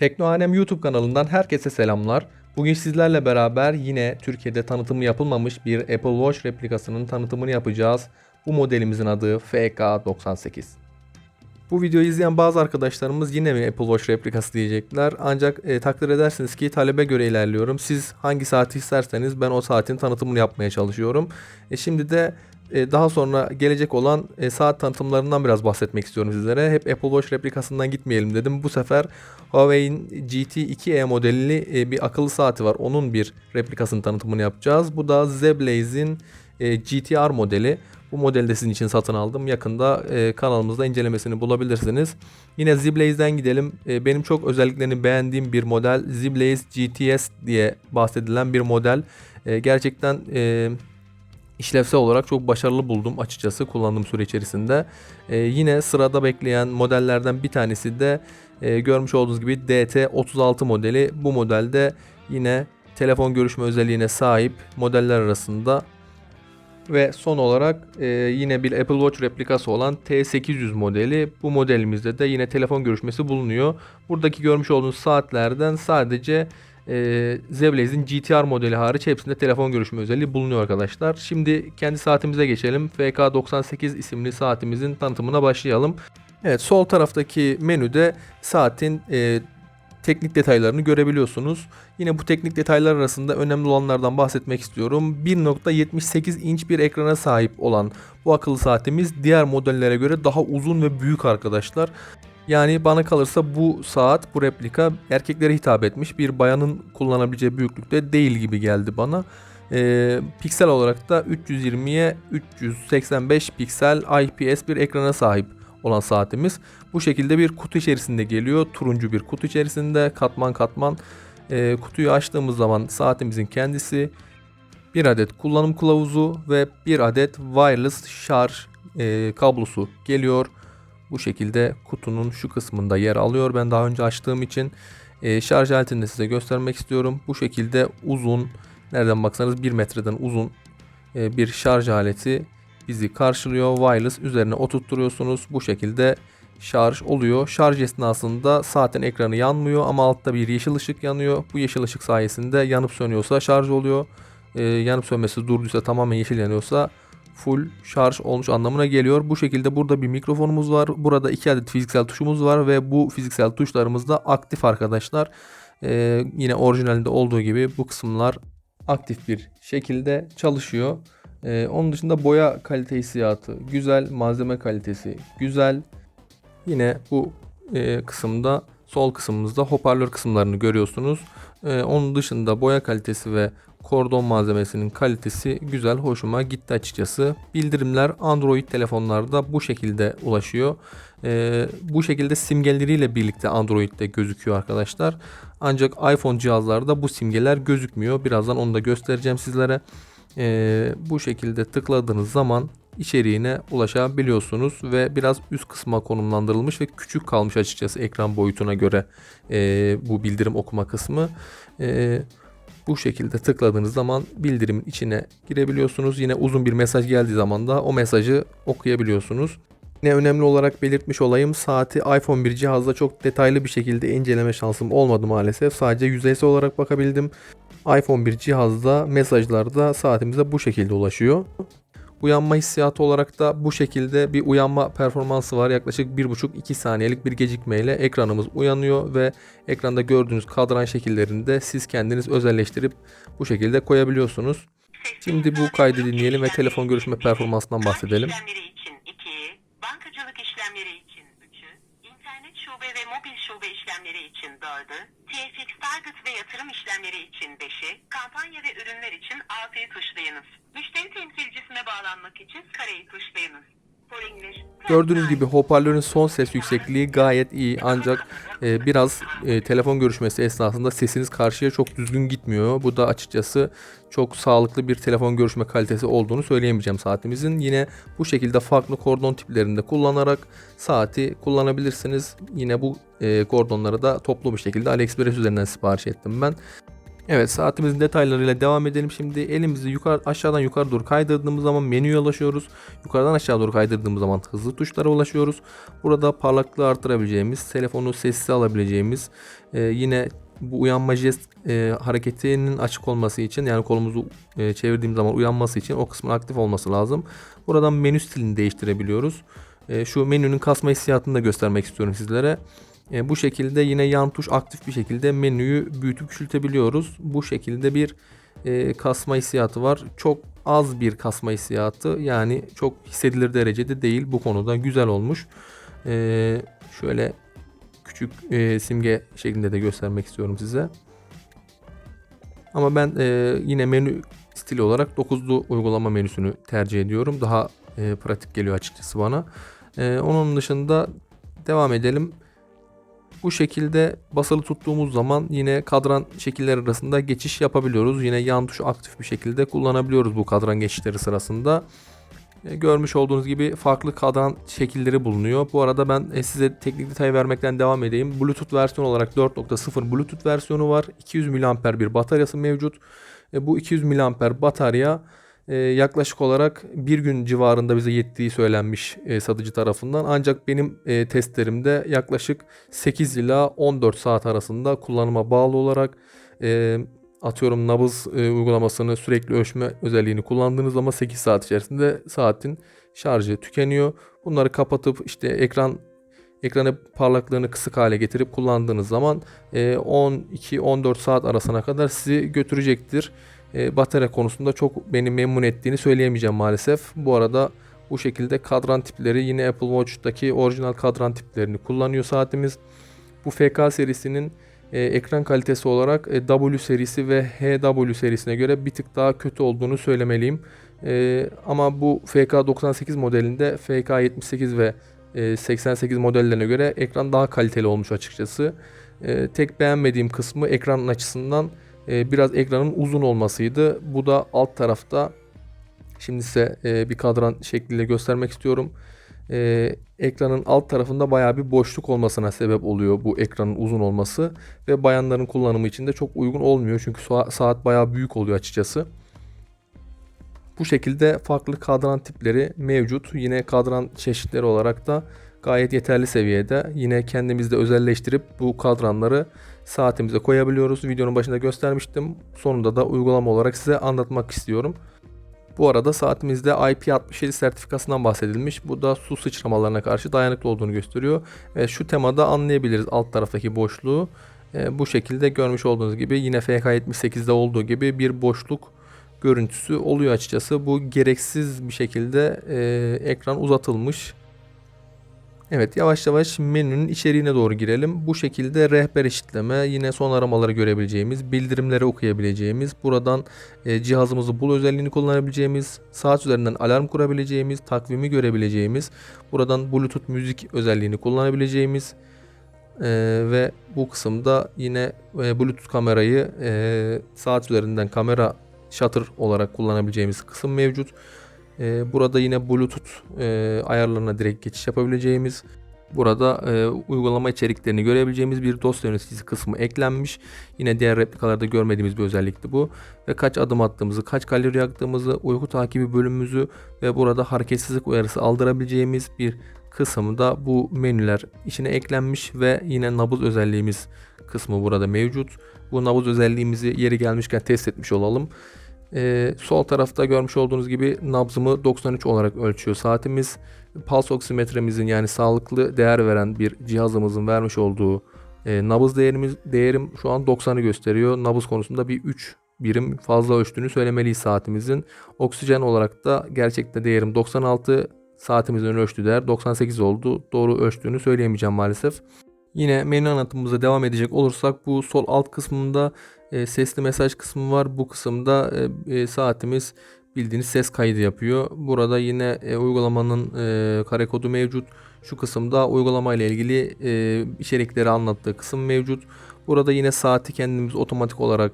Teknohanem YouTube kanalından herkese selamlar. Bugün sizlerle beraber yine Türkiye'de tanıtımı yapılmamış bir Apple Watch replikasının tanıtımını yapacağız. Bu modelimizin adı FK98. Bu videoyu izleyen bazı arkadaşlarımız yine mi Apple Watch replikası diyecekler. Ancak e, takdir edersiniz ki talebe göre ilerliyorum. Siz hangi saati isterseniz ben o saatin tanıtımını yapmaya çalışıyorum. E, şimdi de daha sonra gelecek olan e, saat tanıtımlarından biraz bahsetmek istiyorum sizlere. Hep Apple Watch replikasından gitmeyelim dedim. Bu sefer Huawei'in GT2e modelli e, bir akıllı saati var. Onun bir replikasının tanıtımını yapacağız. Bu da Zeblaze'in e, GTR modeli. Bu modeli de sizin için satın aldım. Yakında e, kanalımızda incelemesini bulabilirsiniz. Yine Ziblaze'den gidelim. E, benim çok özelliklerini beğendiğim bir model. Ziblaze GTS diye bahsedilen bir model. E, gerçekten e, işlevsel olarak çok başarılı buldum açıkçası kullandığım süre içerisinde. E, yine sırada bekleyen modellerden bir tanesi de e, görmüş olduğunuz gibi DT36 modeli. Bu modelde yine telefon görüşme özelliğine sahip modeller arasında ve son olarak e, yine bir Apple Watch replikası olan T800 modeli. Bu modelimizde de yine telefon görüşmesi bulunuyor. Buradaki görmüş olduğunuz saatlerden sadece e, Zeblaze'in GTR modeli hariç hepsinde telefon görüşme özelliği bulunuyor arkadaşlar. Şimdi kendi saatimize geçelim. FK98 isimli saatimizin tanıtımına başlayalım. Evet sol taraftaki menüde saatin e, teknik detaylarını görebiliyorsunuz. Yine bu teknik detaylar arasında önemli olanlardan bahsetmek istiyorum. 1.78 inç bir ekrana sahip olan bu akıllı saatimiz diğer modellere göre daha uzun ve büyük arkadaşlar. Yani bana kalırsa bu saat, bu replika erkeklere hitap etmiş. Bir bayanın kullanabileceği büyüklükte değil gibi geldi bana. Ee, piksel olarak da 320'ye 385 piksel IPS bir ekrana sahip olan saatimiz. Bu şekilde bir kutu içerisinde geliyor. Turuncu bir kutu içerisinde katman katman. Ee, kutuyu açtığımız zaman saatimizin kendisi bir adet kullanım kılavuzu ve bir adet wireless şarj e, kablosu geliyor. Bu şekilde kutunun şu kısmında yer alıyor. Ben daha önce açtığım için e, şarj aletini de size göstermek istiyorum. Bu şekilde uzun, nereden baksanız 1 metreden uzun e, bir şarj aleti bizi karşılıyor. Wireless üzerine oturtturuyorsunuz. Bu şekilde şarj oluyor. Şarj esnasında saatin ekranı yanmıyor ama altta bir yeşil ışık yanıyor. Bu yeşil ışık sayesinde yanıp sönüyorsa şarj oluyor. E, yanıp sönmesi durduysa tamamen yeşil yanıyorsa full şarj olmuş anlamına geliyor. Bu şekilde burada bir mikrofonumuz var. Burada iki adet fiziksel tuşumuz var ve bu fiziksel tuşlarımız da aktif arkadaşlar. Ee, yine orijinalinde olduğu gibi bu kısımlar aktif bir şekilde çalışıyor. Ee, onun dışında boya kalite hissiyatı güzel, malzeme kalitesi güzel. Yine bu e, kısımda sol kısmımızda hoparlör kısımlarını görüyorsunuz. Ee, onun dışında boya kalitesi ve kordon malzemesinin kalitesi güzel hoşuma gitti açıkçası. Bildirimler Android telefonlarda bu şekilde ulaşıyor. Ee, bu şekilde simgeleriyle birlikte Android'de gözüküyor arkadaşlar. Ancak iPhone cihazlarda bu simgeler gözükmüyor. Birazdan onu da göstereceğim sizlere. Ee, bu şekilde tıkladığınız zaman içeriğine ulaşabiliyorsunuz ve biraz üst kısma konumlandırılmış ve küçük kalmış açıkçası ekran boyutuna göre e, bu bildirim okuma kısmı. E, bu şekilde tıkladığınız zaman bildirimin içine girebiliyorsunuz. Yine uzun bir mesaj geldiği zaman da o mesajı okuyabiliyorsunuz. Yine önemli olarak belirtmiş olayım saati iPhone 1 cihazda çok detaylı bir şekilde inceleme şansım olmadı maalesef. Sadece yüzeysel olarak bakabildim. iPhone 1 cihazda mesajlarda saatimize bu şekilde ulaşıyor. Uyanma hissiyatı olarak da bu şekilde bir uyanma performansı var. Yaklaşık 1,5-2 saniyelik bir gecikmeyle ekranımız uyanıyor ve ekranda gördüğünüz kadran şekillerinde siz kendiniz özelleştirip bu şekilde koyabiliyorsunuz. Şimdi bu kaydı dinleyelim ve telefon görüşme performansından bahsedelim. İşlemleri için 2'yi, bankacılık işlemleri için 3'ü, internet şube ve mobil şube işlemleri için 4'ü, TFX Target ve yatırım işlemleri için 5'i, kampanya ve ürünler için 6'yı tuşlayınız. Müşteri temsilcisine bağlanmak için kareyi tuşlayınız. Gördüğünüz gibi hoparlörün son ses yüksekliği gayet iyi ancak e, biraz e, telefon görüşmesi esnasında sesiniz karşıya çok düzgün gitmiyor. Bu da açıkçası çok sağlıklı bir telefon görüşme kalitesi olduğunu söyleyemeyeceğim saatimizin. Yine bu şekilde farklı kordon tiplerinde kullanarak saati kullanabilirsiniz. Yine bu e, kordonları da toplu bir şekilde AliExpress üzerinden sipariş ettim ben. Evet saatimizin detaylarıyla devam edelim. Şimdi elimizi yukarı aşağıdan yukarı doğru kaydırdığımız zaman menüye ulaşıyoruz. Yukarıdan aşağı doğru kaydırdığımız zaman hızlı tuşlara ulaşıyoruz. Burada parlaklığı artırabileceğimiz, telefonu sessize alabileceğimiz, e, yine bu uyanma jest e, hareketinin açık olması için yani kolumuzu e, çevirdiğim zaman uyanması için o kısmın aktif olması lazım. Buradan menü stilini değiştirebiliyoruz. E, şu menünün kasma hissiyatını da göstermek istiyorum sizlere. E, bu şekilde yine yan tuş aktif bir şekilde menüyü büyütüp küçültebiliyoruz. Bu şekilde bir e, kasma hissiyatı var. Çok az bir kasma hissiyatı yani çok hissedilir derecede değil. Bu konuda güzel olmuş. E, şöyle küçük simge şeklinde de göstermek istiyorum size. Ama ben yine menü stili olarak 9'lu uygulama menüsünü tercih ediyorum. Daha pratik geliyor açıkçası bana. Onun dışında devam edelim. Bu şekilde basılı tuttuğumuz zaman yine kadran şekiller arasında geçiş yapabiliyoruz. Yine yan tuşu aktif bir şekilde kullanabiliyoruz bu kadran geçişleri sırasında. E, Görmüş olduğunuz gibi farklı kadran şekilleri bulunuyor. Bu arada ben e, size teknik detay vermekten devam edeyim. Bluetooth versiyon olarak 4.0 Bluetooth versiyonu var. 200 mAh bir bataryası mevcut. E, Bu 200 mAh batarya yaklaşık olarak bir gün civarında bize yettiği söylenmiş e, satıcı tarafından. Ancak benim e, testlerimde yaklaşık 8 ila 14 saat arasında kullanıma bağlı olarak e, atıyorum nabız uygulamasını sürekli ölçme özelliğini kullandığınız zaman 8 saat içerisinde saatin şarjı tükeniyor. Bunları kapatıp işte ekran ekranı parlaklığını kısık hale getirip kullandığınız zaman e, 12-14 saat arasına kadar sizi götürecektir. E, batarya konusunda çok beni memnun ettiğini söyleyemeyeceğim maalesef. Bu arada bu şekilde kadran tipleri yine Apple Watch'taki orijinal kadran tiplerini kullanıyor saatimiz. Bu FK serisinin e, ekran kalitesi olarak e, W serisi ve HW serisine göre bir tık daha kötü olduğunu söylemeliyim. E, ama bu FK98 modelinde FK78 ve e, 88 modellerine göre ekran daha kaliteli olmuş açıkçası. E, tek beğenmediğim kısmı ekranın açısından e, biraz ekranın uzun olmasıydı. Bu da alt tarafta şimdi size e, bir kadran şekliyle göstermek istiyorum. E, ekranın alt tarafında bayağı bir boşluk olmasına sebep oluyor bu ekranın uzun olması ve bayanların kullanımı için de çok uygun olmuyor çünkü sa- saat bayağı büyük oluyor açıkçası. Bu şekilde farklı kadran tipleri mevcut. Yine kadran çeşitleri olarak da gayet yeterli seviyede. Yine kendimizde özelleştirip bu kadranları saatimize koyabiliyoruz. Videonun başında göstermiştim. Sonunda da uygulama olarak size anlatmak istiyorum. Bu arada saatimizde IP67 sertifikasından bahsedilmiş. Bu da su sıçramalarına karşı dayanıklı olduğunu gösteriyor. Ve şu temada anlayabiliriz alt taraftaki boşluğu. E, bu şekilde görmüş olduğunuz gibi yine FK78'de olduğu gibi bir boşluk görüntüsü oluyor açıkçası. Bu gereksiz bir şekilde e, ekran uzatılmış. Evet yavaş yavaş menünün içeriğine doğru girelim. Bu şekilde rehber eşitleme, yine son aramaları görebileceğimiz, bildirimleri okuyabileceğimiz, buradan e, cihazımızı bul özelliğini kullanabileceğimiz, saat üzerinden alarm kurabileceğimiz, takvimi görebileceğimiz, buradan Bluetooth müzik özelliğini kullanabileceğimiz e, ve bu kısımda yine e, Bluetooth kamerayı e, saat üzerinden kamera shutter olarak kullanabileceğimiz kısım mevcut. Ee, burada yine Bluetooth e, ayarlarına direkt geçiş yapabileceğimiz, burada e, uygulama içeriklerini görebileceğimiz bir dosya yöneticisi kısmı eklenmiş. Yine diğer replikalarda görmediğimiz bir özellikti bu. Ve kaç adım attığımızı, kaç kalori yaktığımızı, uyku takibi bölümümüzü ve burada hareketsizlik uyarısı aldırabileceğimiz bir kısmı da bu menüler içine eklenmiş ve yine nabız özelliğimiz kısmı burada mevcut. Bu nabız özelliğimizi yeri gelmişken test etmiş olalım. Ee, sol tarafta görmüş olduğunuz gibi nabzımı 93 olarak ölçüyor saatimiz. Pulse oksimetremizin yani sağlıklı değer veren bir cihazımızın vermiş olduğu e, nabız değerimiz değerim şu an 90'ı gösteriyor. Nabız konusunda bir 3 birim fazla ölçtüğünü söylemeliyiz saatimizin. Oksijen olarak da gerçekte değerim 96, saatimizin ölçtüğü değer 98 oldu. Doğru ölçtüğünü söyleyemeyeceğim maalesef. Yine menü anlatımımıza devam edecek olursak bu sol alt kısmında e, sesli mesaj kısmı var. Bu kısımda e, e, saatimiz bildiğiniz ses kaydı yapıyor. Burada yine e, uygulamanın e, kare kodu mevcut. Şu kısımda uygulama ile ilgili e, içerikleri anlattığı kısım mevcut. Burada yine saati kendimiz otomatik olarak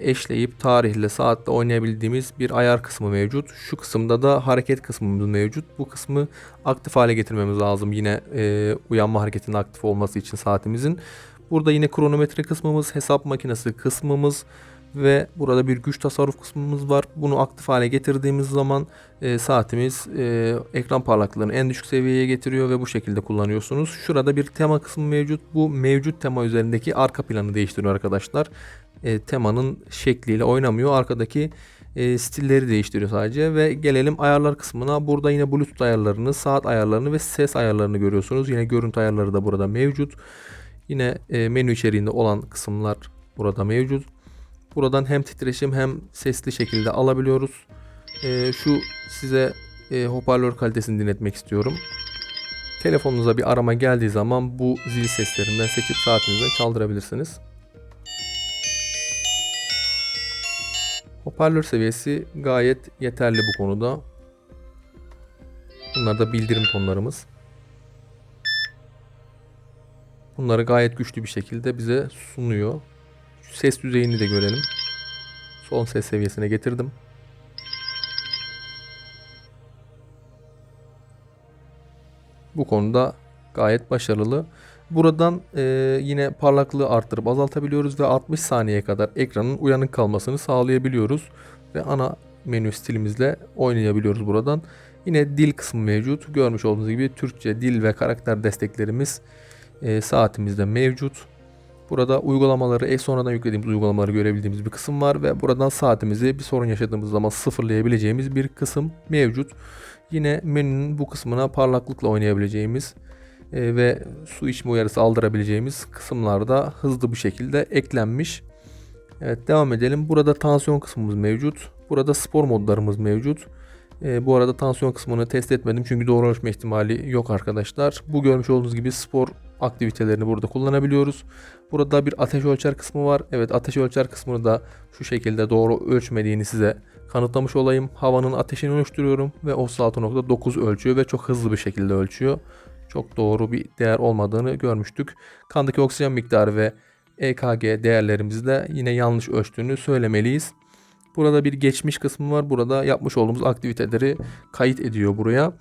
eşleyip tarihle saatle oynayabildiğimiz bir ayar kısmı mevcut. Şu kısımda da hareket kısmımız mevcut. Bu kısmı aktif hale getirmemiz lazım yine e, uyanma hareketinin aktif olması için saatimizin. Burada yine kronometre kısmımız, hesap makinesi kısmımız ve burada bir güç tasarruf kısmımız var. Bunu aktif hale getirdiğimiz zaman e, saatimiz e, ekran parlaklığını en düşük seviyeye getiriyor ve bu şekilde kullanıyorsunuz. Şurada bir tema kısmı mevcut. Bu mevcut tema üzerindeki arka planı değiştiriyor arkadaşlar. E, temanın şekliyle oynamıyor. Arkadaki e, stilleri değiştiriyor sadece ve gelelim ayarlar kısmına. Burada yine Bluetooth ayarlarını, saat ayarlarını ve ses ayarlarını görüyorsunuz. Yine görüntü ayarları da burada mevcut. Yine e, menü içeriğinde olan kısımlar burada mevcut. Buradan hem titreşim hem sesli şekilde alabiliyoruz. E, şu size e, hoparlör kalitesini dinletmek istiyorum. Telefonunuza bir arama geldiği zaman bu zil seslerinden seçip saatinizden çaldırabilirsiniz. Hoparlör seviyesi gayet yeterli bu konuda. Bunlar da bildirim tonlarımız. Bunları gayet güçlü bir şekilde bize sunuyor. Ses düzeyini de görelim. Son ses seviyesine getirdim. Bu konuda gayet başarılı. Buradan e, yine parlaklığı arttırıp azaltabiliyoruz ve 60 saniyeye kadar ekranın uyanık kalmasını sağlayabiliyoruz. Ve ana menü stilimizle oynayabiliyoruz buradan. Yine dil kısmı mevcut. Görmüş olduğunuz gibi Türkçe dil ve karakter desteklerimiz e, saatimizde mevcut. Burada uygulamaları, e sonradan yüklediğimiz uygulamaları görebildiğimiz bir kısım var ve buradan saatimizi bir sorun yaşadığımız zaman sıfırlayabileceğimiz bir kısım mevcut. Yine menünün bu kısmına parlaklıkla oynayabileceğimiz ve su içme uyarısı aldırabileceğimiz kısımlarda hızlı bir şekilde eklenmiş. Evet devam edelim. Burada tansiyon kısmımız mevcut. Burada spor modlarımız mevcut. E, bu arada tansiyon kısmını test etmedim çünkü doğru ölçme ihtimali yok arkadaşlar. Bu görmüş olduğunuz gibi spor aktivitelerini burada kullanabiliyoruz. Burada bir ateş ölçer kısmı var. Evet ateş ölçer kısmını da şu şekilde doğru ölçmediğini size kanıtlamış olayım. Havanın ateşini ölçtürüyorum ve 36.9 ölçüyor ve çok hızlı bir şekilde ölçüyor. Çok doğru bir değer olmadığını görmüştük. Kandaki oksijen miktarı ve EKG değerlerimizde yine yanlış ölçtüğünü söylemeliyiz. Burada bir geçmiş kısmı var. Burada yapmış olduğumuz aktiviteleri kayıt ediyor buraya.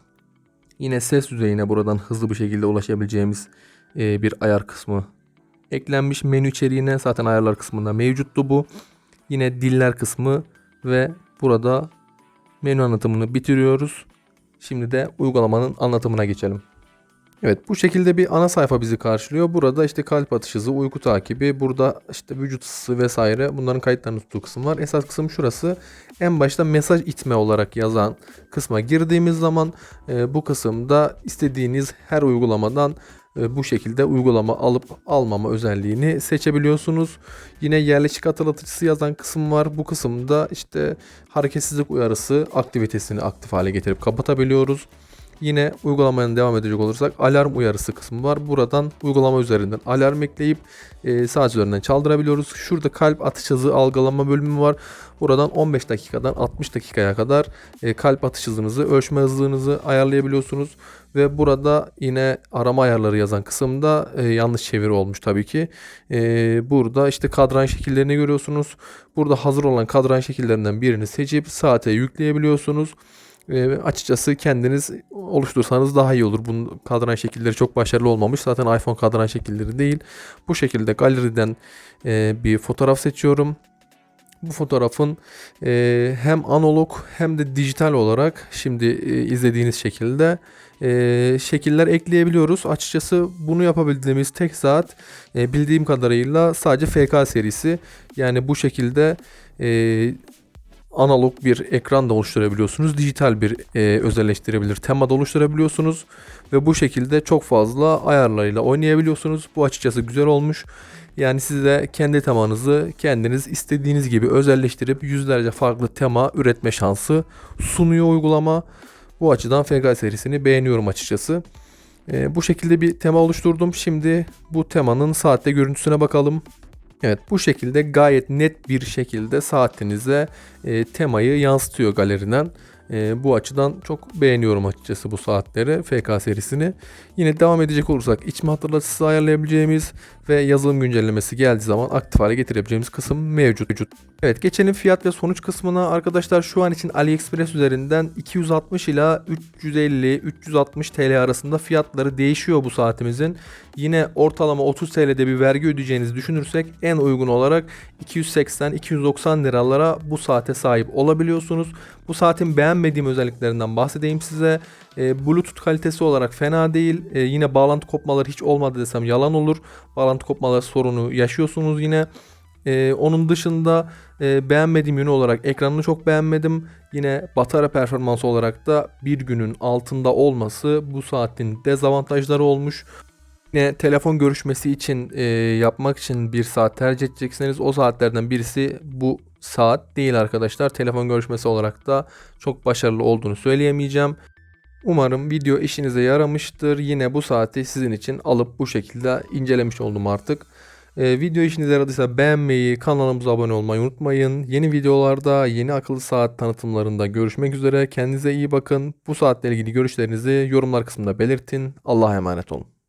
Yine ses düzeyine buradan hızlı bir şekilde ulaşabileceğimiz e, bir ayar kısmı eklenmiş. Menü içeriğine zaten ayarlar kısmında mevcuttu bu. Yine diller kısmı ve burada menü anlatımını bitiriyoruz. Şimdi de uygulamanın anlatımına geçelim. Evet bu şekilde bir ana sayfa bizi karşılıyor. Burada işte kalp atış hızı, uyku takibi, burada işte vücut ısısı vesaire bunların kayıtlarını tuttuğu kısım var. Esas kısım şurası. En başta mesaj itme olarak yazan kısma girdiğimiz zaman e, bu kısımda istediğiniz her uygulamadan e, bu şekilde uygulama alıp almama özelliğini seçebiliyorsunuz. Yine yerleşik hatırlatıcısı yazan kısım var. Bu kısımda işte hareketsizlik uyarısı aktivitesini aktif hale getirip kapatabiliyoruz. Yine uygulamaya devam edecek olursak alarm uyarısı kısmı var. Buradan uygulama üzerinden alarm ekleyip e, saat üzerinden çaldırabiliyoruz. Şurada kalp atış hızı algılama bölümü var. Buradan 15 dakikadan 60 dakikaya kadar e, kalp atış hızınızı, ölçme hızınızı ayarlayabiliyorsunuz. Ve burada yine arama ayarları yazan kısımda e, yanlış çeviri olmuş tabii ki. E, burada işte kadran şekillerini görüyorsunuz. Burada hazır olan kadran şekillerinden birini seçip saate yükleyebiliyorsunuz. E, açıkçası kendiniz oluştursanız daha iyi olur. Bunun kadran şekilleri çok başarılı olmamış. Zaten iPhone kadran şekilleri değil. Bu şekilde galeriden e, bir fotoğraf seçiyorum. Bu fotoğrafın e, hem analog hem de dijital olarak şimdi e, izlediğiniz şekilde şekiller ekleyebiliyoruz. Açıkçası bunu yapabildiğimiz tek saat bildiğim kadarıyla sadece FK serisi. Yani bu şekilde analog bir ekran da oluşturabiliyorsunuz. Dijital bir e, özelleştirebilir tema da oluşturabiliyorsunuz. Ve bu şekilde çok fazla ayarlarıyla oynayabiliyorsunuz. Bu açıkçası güzel olmuş. Yani size kendi temanızı kendiniz istediğiniz gibi özelleştirip yüzlerce farklı tema üretme şansı sunuyor uygulama. Bu açıdan FG serisini beğeniyorum açıkçası. E, bu şekilde bir tema oluşturdum. Şimdi bu temanın saatte görüntüsüne bakalım. Evet bu şekilde gayet net bir şekilde saatinize e, temayı yansıtıyor galeriden. E, bu açıdan çok beğeniyorum açıkçası bu saatleri FK serisini. Yine devam edecek olursak iç hatırlatıcısı ayarlayabileceğimiz ve yazılım güncellemesi geldiği zaman aktif hale getirebileceğimiz kısım mevcut. mevcut. Evet geçelim fiyat ve sonuç kısmına. Arkadaşlar şu an için AliExpress üzerinden 260 ila 350-360 TL arasında fiyatları değişiyor bu saatimizin. Yine ortalama 30 TL'de bir vergi ödeyeceğinizi düşünürsek en uygun olarak 280-290 liralara bu saate sahip olabiliyorsunuz. Bu saatin beğenmediğim özelliklerinden bahsedeyim size. E, Bluetooth kalitesi olarak fena değil. E, yine bağlantı kopmaları hiç olmadı desem yalan olur. Bağlantı kopmaları sorunu yaşıyorsunuz yine. E, onun dışında e, beğenmediğim yönü olarak ekranını çok beğenmedim. Yine batarya performansı olarak da bir günün altında olması bu saatin dezavantajları olmuş. Yine telefon görüşmesi için e, yapmak için bir saat tercih edecekseniz o saatlerden birisi bu saat değil arkadaşlar. Telefon görüşmesi olarak da çok başarılı olduğunu söyleyemeyeceğim. Umarım video işinize yaramıştır. Yine bu saati sizin için alıp bu şekilde incelemiş oldum artık. Ee, video işinize yaradıysa beğenmeyi, kanalımıza abone olmayı unutmayın. Yeni videolarda, yeni akıllı saat tanıtımlarında görüşmek üzere. Kendinize iyi bakın. Bu saatle ilgili görüşlerinizi yorumlar kısmında belirtin. Allah'a emanet olun.